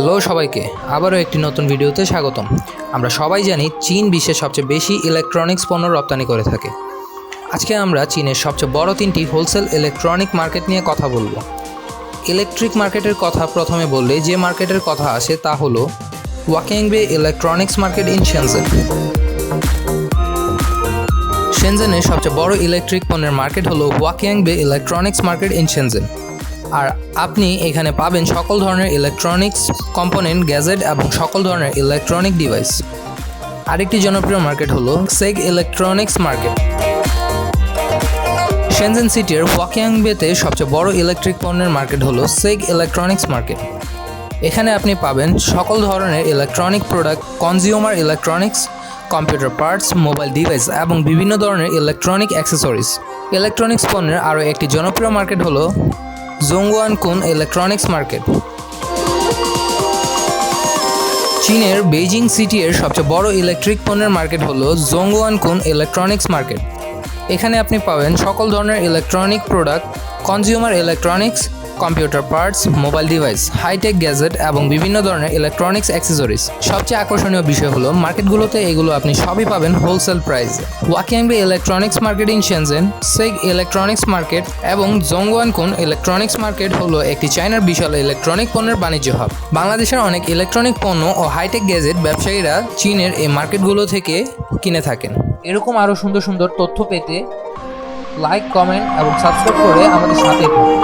Hello সবাইকে, আবারও একটি নতুন ভিডিওতে স্বাগতম। আমরা সবাই জানি চীন বিশ্বের সবচেয়ে বেশি ইলেকট্রনিক্স পণ্য রপ্তানি করে থাকে। আজকে আমরা চীনের সবচেয়ে বড় তিনটি হোলসেল ইলেকট্রনিক মার্কেট নিয়ে কথা বলব। ইলেকট্রিক মার্কেটের কথা প্রথমে বললে যে মার্কেটের কথা আসে তা হলো Huaqiangbei electronics market in Shenzhen শেনজেনের সবচেয়ে বড় ইলেকট্রিক পণ্যের মার্কেট হলো Huaqiangbei electronics market in Shenzhen আর আপনি এখানে পাবেন সকল ধরনের ইলেকট্রনিক্স কম্পোনেন্ট গ্যাজেট এবং সকল ধরনের ইলেকট্রনিক ডিভাইস আরেকটি জনপ্রিয় মার্কেট হলো সেগ ইলেকট্রনিক্স মার্কেট শেনজেন সিটির ওয়াকিয়াংবেতে সবচেয়ে বড় ইলেকট্রিক পণ্যের মার্কেট হলো সেগ ইলেকট্রনিক্স মার্কেট এখানে আপনি পাবেন সকল ধরনের electronic product consumer electronics computer parts mobile device এবং বিভিন্ন ধরনের ইলেকট্রনিক অ্যাক্সেসরিজ ইলেকট্রনিক্স পণ্যের আরও একটি জনপ্রিয় মার্কেট হলো জোংগুয়ান কুন ইলেকট্রনিক্স মার্কেট চীনের বেইজিং সিটি এর সবচেয়ে বড় ইলেকট্রিক পণ্যের মার্কেট হলো জোংওয়ান কুন ইলেকট্রনিক্স মার্কেট এখানে আপনি পাবেন সকল ধরনের electronic product consumer electronics computer parts, mobile device, high tech gadget এবং বিভিন্ন ধরনের ইলেকট্রনিক্স অ্যাক্সেসরিজ সবচেয়ে আকর্ষণীয় বিষয় হলো, মার্কেটগুলোতে এগুলো আপনি সবই পাবেন হোলসেল প্রাইসে ওয়াকিয়াংবে electronics market in Shenzhen SEG electronics market এবং জংওয়ান কোন ইলেকট্রনিক্স মার্কেট হলো একটি চায়নার বিশাল ইলেকট্রনিক পণ্যের বাণিজ্য হাব বাংলাদেশের অনেক ইলেকট্রনিক পণ্য ও হাইটেক গ্যাজেট ব্যবসায়ীরা চীনের এই মার্কেটগুলো থেকে কিনে থাকেন। এরকম আরও সুন্দর সুন্দর তথ্য পেতে লাইক কমেন্ট এবং সাবস্ক্রাইব করে আমাদের সাথে থাকুন।